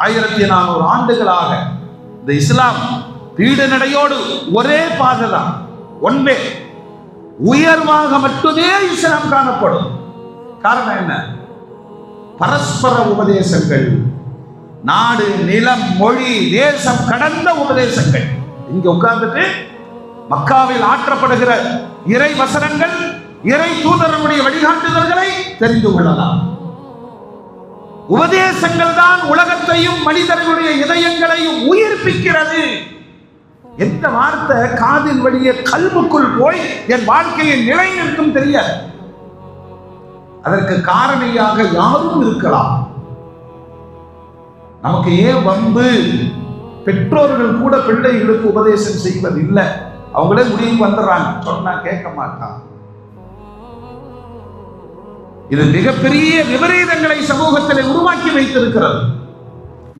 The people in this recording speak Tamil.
ஆயிரத்தி நானூறு ஆண்டுகளாக இந்த இஸ்லாம் பீட நடையோடு ஒரே பாதை தான் ஒன்பே உயர்வாக மட்டுமே இஸ்லாம் காணப்படும். காரணம் என்ன? பரஸ்பர உபதேசங்கள் நாடு நிலம் மொழி தேசம் கடந்த உபதேசங்கள். இங்க உட்கார்ந்துட்டு மக்காவில் ஆற்றப்படுகிற இறை வசனங்கள் இறை தூதரனுடைய வழிகாட்டுதல்களை தெரிந்து கொள்ளலாம். உபதேசங்கள் தான் உலகத்தையும் மனிதர்களுடைய இதயங்களையும் உயிர்ப்பிக்கிறது. எந்த வார்த்தை காதின் வழியே கல்வுக்குள் போய் என் வாழ்க்கையை நிலைநிறுத்தும் தெரியாது. அதற்கு காரணியாக யாரும் இருக்கலாம். நமக்கு ஏன் வம்பு? பெற்றோர்கள் கூட பிள்ளைகளுக்கு உபதேசம் செய்வதில்லை. அவங்களே முடிவுக்கு வந்துடுறாங்க. சொன்னா கேட்க மாட்டான். இது மிகப்பெரிய விபரீதங்களை சமூகத்தில் உருவாக்கி வைத்திருக்கிறது.